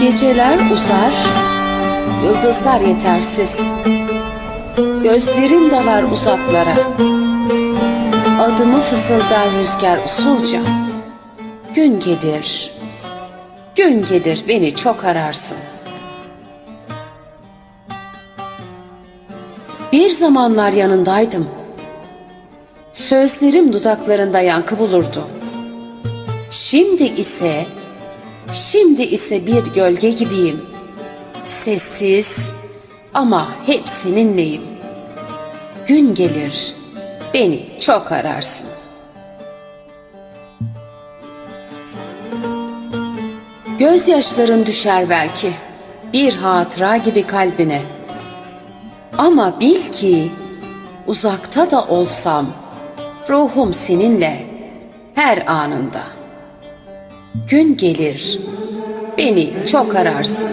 Geceler uzar, yıldızlar yetersiz. Gözlerin dalar uzaklara. Adımı fısıldar rüzgar usulca. Gün gelir, gün gelir beni çok ararsın. Bir zamanlar yanındaydım. Sözlerim dudaklarında yankı bulurdu. Şimdi ise, şimdi ise bir gölge gibiyim. Sessiz ama hep seninleyim. Gün gelir, beni çok ararsın. Gözyaşların düşer belki, bir hatıra gibi kalbine. Ama bil ki, uzakta da olsam, ruhum seninle her anında. Gün gelir, beni çok ararsın.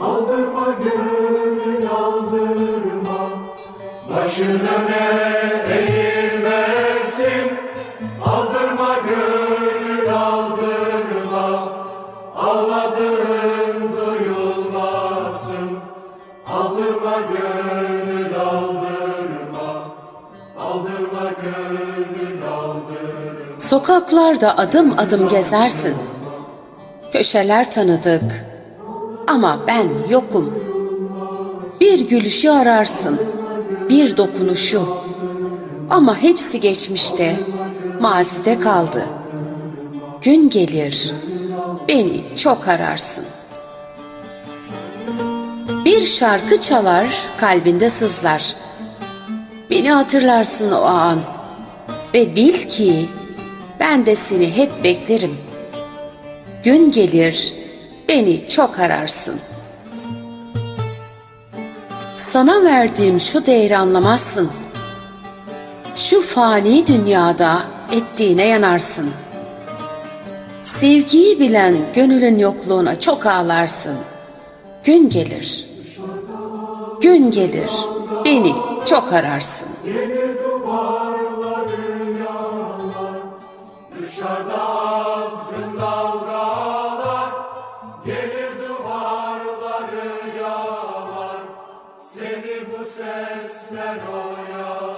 Aldırma gönül aldırma. Başını ne eğilmesin Aldırma gönül aldırma. Ağladığın duyulmasın. Aldırma gönül aldırma. Aldırma gönül Sokaklarda adım adım gezersin. Köşeler tanıdık ama ben yokum. Bir gülüşü ararsın, bir dokunuşu. Ama hepsi geçmişte, mazide kaldı. Gün gelir, beni çok ararsın. Bir şarkı çalar, kalbinde sızlar. Beni hatırlarsın o an ve bil ki ben de seni hep beklerim. Gün gelir, beni çok ararsın. Sana verdiğim şu değeri anlamazsın. Şu fani dünyada ettiğine yanarsın. Sevgiyi bilen gönülün yokluğuna çok ağlarsın. Gün gelir, gün gelir, beni çok ararsın. Yalar Seni bu sesler gönül